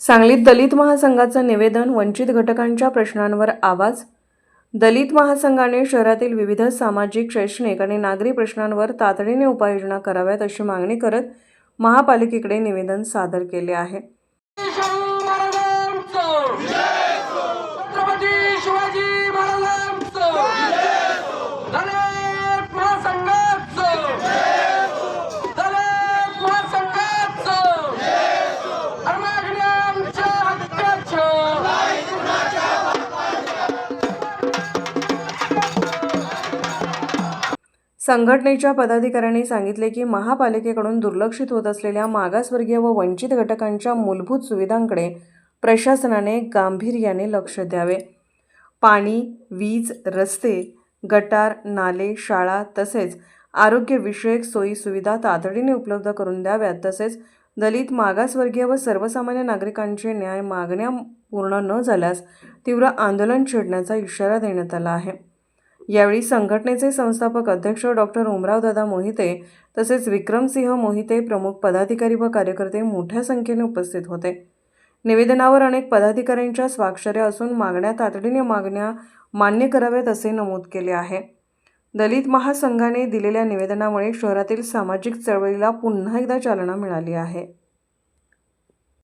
सांगलीत दलित महासंघाचं निवेदन वंचित घटकांच्या प्रश्नांवर आवाज? दलित महासंघाने शहरातील विविध सामाजिक शैक्षणिक आणि नागरी प्रश्नांवर तातडीने उपाययोजना कराव्यात अशी मागणी करत महापालिकेकडे निवेदन सादर केले आहे. शाहू संघटनेच्या पदाधिकाऱ्यांनी सांगितले की महापालिकेकडून दुर्लक्षित होत असलेल्या मागासवर्गीय व वंचित घटकांच्या मूलभूत सुविधांकडे प्रशासनाने गांभीर्याने लक्ष द्यावे. पाणी वीज रस्ते गटार नाले शाळा तसेच आरोग्यविषयक सोयी सुविधा तातडीने उपलब्ध करून द्याव्यात. तसेच दलित मागासवर्गीय व सर्वसामान्य नागरिकांचे न्याय मागण्या पूर्ण न झाल्यास तीव्र आंदोलन छेडण्याचा इशारा देण्यात आला आहे. यावेळी संघटनेचे संस्थापक अध्यक्ष डॉक्टर उमरावदादा मोहिते तसेच विक्रमसिंह मोहिते प्रमुख पदाधिकारी व कार्यकर्ते मोठ्या संख्येने उपस्थित होते. निवेदनावर अनेक पदाधिकाऱ्यांच्या स्वाक्षऱ्या असून मागण्या तातडीने मागण्या मान्य कराव्यात असे नमूद केले आहे. दलित महासंघाने दिलेल्या निवेदनामुळे शहरातील सामाजिक चळवळीला पुन्हा एकदा चालना मिळाली आहे.